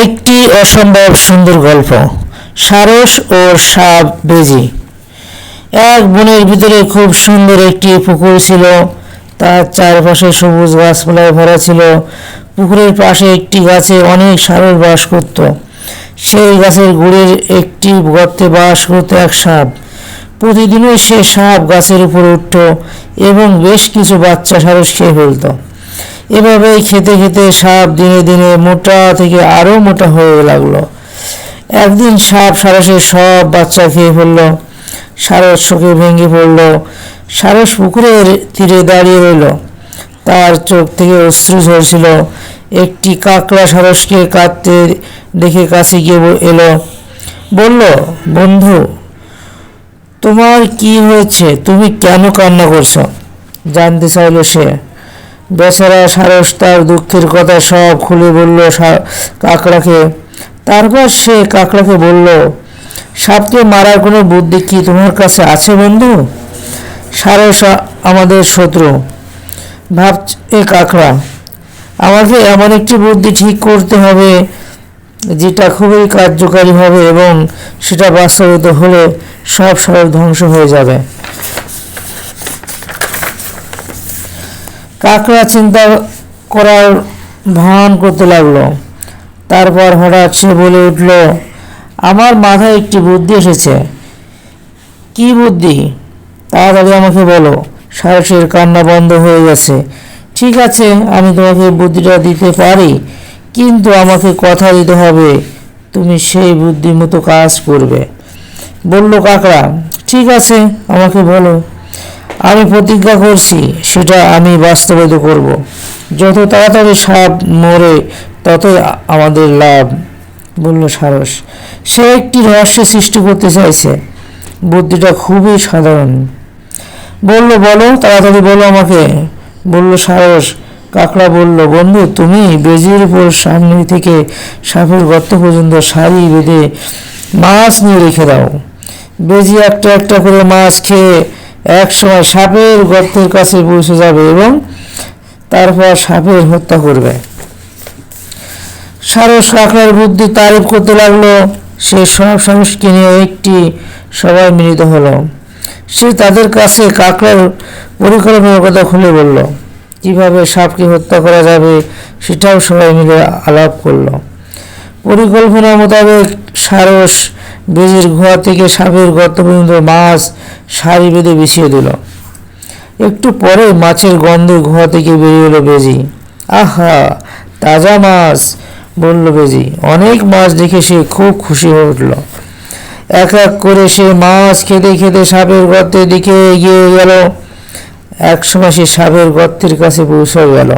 একটি অসম্ভব সুন্দর গল্প। সারস ও সাপ বেজি। এক বনের ভিতরে খুব সুন্দর একটি পুকুর ছিল। তার চারপাশে সবুজ গাছপালায় ভরা ছিল। পুকুরের পাশে একটি গাছে অনেক সারস বাস করত। সেই গাছের গুড়ের একটি গর্তে বাস করত এক সাপ। প্রতিদিনই সে সাপ গাছের উপর উঠত এবং বেশ কিছু বাচ্চা সারস খেয়ে ফেলত। এভাবেই খেতে খেতে সাপ দিনে দিনে মোটা থেকে আরও মোটা হয়ে লাগল। একদিন সাপ সারসের সব বাচ্চা খেয়ে ফেলল সারস শোকে ভেঙে পড়ল, সারস পুকুরের তীরে দাঁড়িয়ে রইল। তার চোখ থেকে অশ্রু ঝরছিল। একটি কাকড়া সারসকে কাঁদতে দেখে কাছে গিয়ে এলো, বলল, বন্ধু, তোমার কি হয়েছে? তুমি কেন কান্না করছ? জানতে চাইল সে। বেচারা সারস তার দুঃখের কথা সব খুলে বলল কাকড়াকে। তারপর সে কাকড়াকে বলল, সাপকে মারার কোনো বুদ্ধি কি তোমার কাছে আছে, বন্ধু? সারস আমাদের শত্রু। ভাব এ কাকড়া, আমাকে এমন একটি বুদ্ধি ঠিক করতে হবে যেটা খুবই কার্যকারী হবে এবং সেটা বাস্তবিত হলে সব সারস ধ্বংস হয়ে যাবে। কাকড়া চিন্তা করার ভান করতে লাগল। তারপর হঠাৎ সে বলে উঠল, আমার মাথায় একটি বুদ্ধি এসেছে। কি বুদ্ধি? তাড়াতাড়ি আমাকে বলো। সারসের কান্না বন্ধ হয়ে গেছে। ঠিক আছে, আমি তোমাকে বুদ্ধিটা দিতে পারি, কিন্তু আমাকে কথা দিতে হবে। তুমি সেই বুদ্ধি মতো কাজ করবে। বলল কাকড়া, ঠিক আছে, আমাকে বলো। আমি প্রতিজ্ঞা করছি, সেটা আমি বাস্তবায়িত করব। যত তাড়াতাড়ি সাপ মরে, ততই আমাদের লাভ বলল সারস। সে একটি রহস্য সৃষ্টি করতে চাইছে। বুদ্ধিটা খুবই সাধারণ। বলল, বলো, তাড়াতাড়ি বলো আমাকে। বলল, সারস। কাকড়া বলল, বন্ধু, তুমি বেজির উপর সামনে থেকে সাপের গর্ত পর্যন্ত সারি বেঁধে মাছ নিয়ে রেখে দাও। বেজি একটা একটা করে মাছ খেয়ে এক সময় সাপের গর্তের কাছে পৌঁছে যাবে এবং তারপর সাপের হত্যা করবে। সারস কাকড়ার বুদ্ধি তারিফ করতে লাগল। সে সব সাহসকে নিয়ে একটি সবাই মিলিত হলো। সে তাদের কাছে কাকড়ার পরিকল্পনার কথা খুলে বলল। কীভাবে সাপকে হত্যা করা যাবে সেটাও সবাই মিলে আলাপ করল। পরিকল্পনা মোতাবেক সারস বেজির গুহা থেকে সাপের গর্ত পর্যন্ত মাছ সারি বেঁধে বিছিয়ে দিল। একটু পরে মাছের গন্ধে গুহা থেকে বেরিয়ে এলো বেজি। আহা, তাজা মাছ, বলল বেজি। অনেক মাছ দেখে সে খুব খুশি হয়ে উঠল। এক এক করে সে মাছ খেতে খেতে সাপের গর্তের দিকে এগিয়ে গেল। এক সময় সে সাপের গর্তের কাছে পৌঁছে গেল।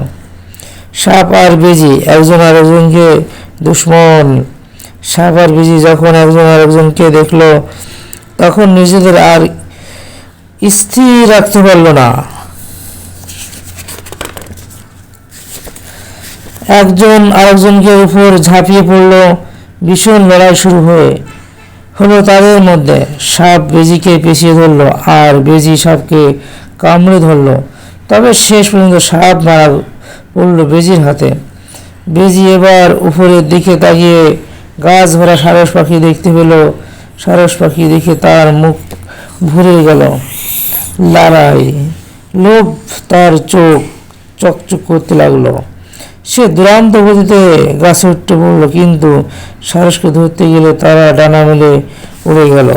সাপ আর বেজি, একজন আরেকজনকে দুশ্মন সাপ বেজি যখন একজন আরেকজনকে দেখল, তখন নিজেদের আর স্থির রাখতে পারল না। একজন আরেকজনকে উপর ঝাঁপিয়ে পড়ল, ভীষণ লড়াই শুরু হয়ে হলো তাদের মধ্যে। সাপ বেজিকে পেছিয়ে ধরলো আর বেজি সাপকে কামড়ে ধরলো। তবে শেষ পর্যন্ত সাপ মারা পড়ল বেজির হাতে। বেজি এবার উপরের দিকে তাকিয়ে গাছ ভরা সারস পাখি দেখতে পেল। সারস পাখি দেখে তার মুখ ভরে গেল। লড়াই। লোভ তার চোখ চকচক করতে লাগল। সে দুরান্ত গতিতে গাছে উঠতে পড়ল কিন্তু সারসকে ধরতে গেলে তারা ডানা মেলে উড়ে গেল।